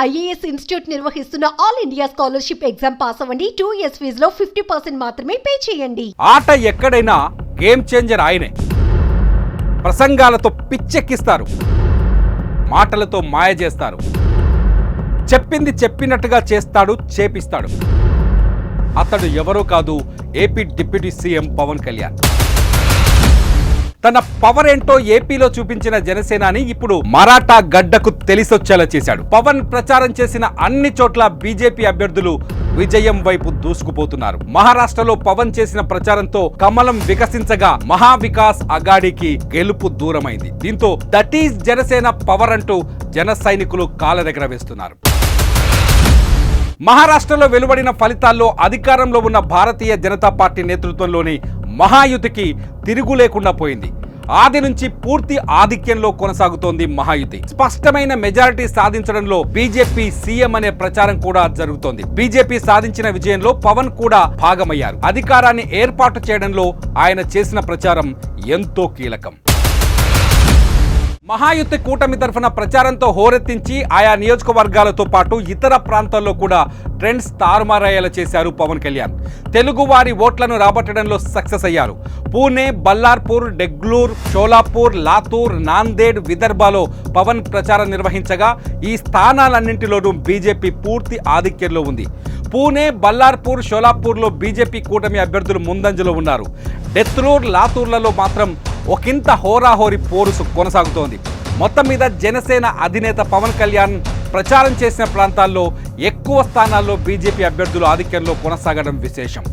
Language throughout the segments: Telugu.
ఐఏఎస్ ఇన్స్టిట్యూట్ నిర్వహిస్తున్న all India scholarship exam pass అవ్వండి. టూ ఇయర్స్ ఫీజులో ఫిఫ్టీ పర్సెంట్ మాత్రమే పే చేయండి. ఆట ఎక్కడైనా గేమ్ చేంజర్ ఆయనే. ప్రసంగాలతో పిచ్చెక్కిస్తారు. మాటలతో మాయ చేస్తారు. చెప్పింది చెప్పినట్టుగా చేస్తాడు చేపిస్తాడు. అతడు ఎవరో కాదు AP deputy CM Pawan Kalyan. తన పవర్ ఏంటో ఏపీలో చూపించిన జనసేనాని ఇప్పుడు మరాఠా గడ్డకు తెలిసొచ్చేలా చేశాడు. పవన్ ప్రచారం చేసిన అన్ని చోట్ల బీజేపీ అభ్యర్థులు విజయం వైపు దూసుకుపోతున్నారు. మహారాష్ట్రలో పవన్ చేసిన ప్రచారంతో కమలం వికసించగా మహావికాస్ అగాడికి గెలుపు దూరమైంది. దీంతో దట్ ఈస్ జనసేన పవర్ అంటూ జన సైనికులు కాలరెగర వేస్తున్నారు మహారాష్ట్రలో వెలువడిన ఫలితాల్లో అధికారంలో ఉన్న భారతీయ జనతా పార్టీ నేతృత్వంలోని మహాయుతికి తిరుగు లేకుండా పోయింది. ఆది నుంచి పూర్తి ఆధిక్యంలో కొనసాగుతోంది మహాయుతి. స్పష్టమైన మెజారిటీ సాధించడంలో బీజేపీ సీఎం అనే ప్రచారం కూడా జరుగుతోంది. బీజేపీ సాధించిన విజయంలో పవన్ కూడా భాగమయ్యారు. అధికారాన్ని ఏర్పాటు చేయడంలో ఆయన చేసిన ప్రచారం ఎంతో కీలకం. మహాయుతి కూటమి తరఫున ప్రచారంతో హోరెత్తించి ఆయా నియోజకవర్గాలతో పాటు ఇతర ప్రాంతాల్లో కూడా ట్రెండ్స్ తారుమారయ్యేలా చేశారు పవన్ కళ్యాణ్. తెలుగు వారి ఓట్లను రాబట్టడంలో సక్సెస్ అయ్యారు. పూణే బల్లార్పూర్ డెగ్లూర్ షోలాపూర్ లాతూర్ నాందేడ్ విదర్భలో పవన్ ప్రచారం నిర్వహించగా ఈ స్థానాలన్నింటిలోనూ బీజేపీ పూర్తి ఆధిక్యంలో ఉంది. పూణే బల్లార్పూర్ షోలాపూర్లో బీజేపీ కూటమి అభ్యర్థులు ముందంజలో ఉన్నారు. డెత్రూర్ లాతూర్లలో మాత్రం ఒకంత హోరాహోరి పోరుసు కొనసాగుతోంది. మొత్తం మీద జనసేన అధినేత పవన్ కళ్యాణ్ ప్రచారం చేసిన ప్రాంతాల్లో ఎక్కువ స్థానాల్లో బీజేపీ అభ్యర్థులు ఆధిక్యంలో కొనసాగడం విశేషం.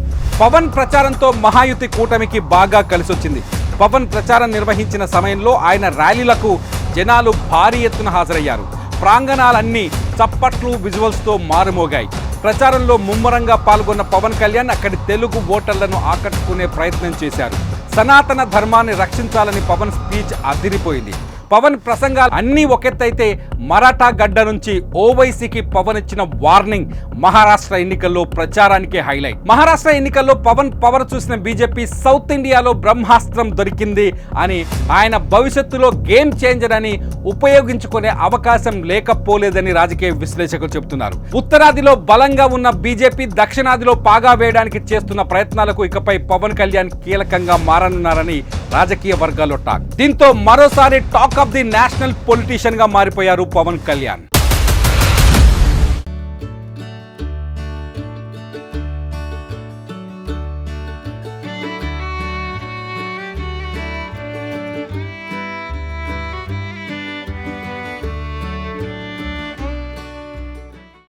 పవన్ ప్రచారంతో మహాయుతి కూటమికి బాగా కలిసొచ్చింది. పవన్ ప్రచారం నిర్వహించిన సమయంలో ఆయన ర్యాలీలకు జనాలు భారీ ఎత్తున హాజరయ్యారు. ప్రాంగణాలన్నీ చప్పట్లు విజువల్స్తో మారుమోగాయి. ప్రచారంలో ముమ్మరంగా పాల్గొన్న పవన్ కళ్యాణ్ అక్కడి తెలుగు ఓటర్లను ఆకట్టుకునే ప్రయత్నం చేశారు. సనాతన ధర్మాన్ని రక్షించాలని పవన్ స్పీచ్ అదిరిపోయింది. పవన్ ప్రసంగాలు అన్నీ ఒకెత్తైతే మరాఠా గడ్డ నుంచి ఓవైసీకి పవన్ ఇచ్చిన వార్నింగ్ మహారాష్ట్ర ఎన్నికల్లో ప్రచారానికి హైలైట్. మహారాష్ట్ర ఎన్నికల్లో పవన్ పవర్ చూసిన బీజేపీ సౌత్ ఇండియాలో బ్రహ్మాస్త్రం దొరికింది అని ఆయన భవిష్యత్తులో గేమ్ చేంజర్ అని ఉపయోగించుకునే అవకాశం లేకపోలేదని రాజకీయ విశ్లేషకులు చెబుతున్నారు. ఉత్తరాదిలో బలంగా ఉన్న బీజేపీ దక్షిణాదిలో పాగా వేయడానికి చేస్తున్న ప్రయత్నాలకు ఇకపై పవన్ కళ్యాణ్ కీలకంగా మారనున్నారని రాజకీయ వర్గాల్లో టాక్. దీంతో మరోసారి టాక్ ఆఫ్ ది నేషనల్ పొలిటీషియన్గా మారిపోయారు పవన్ కళ్యాణ్.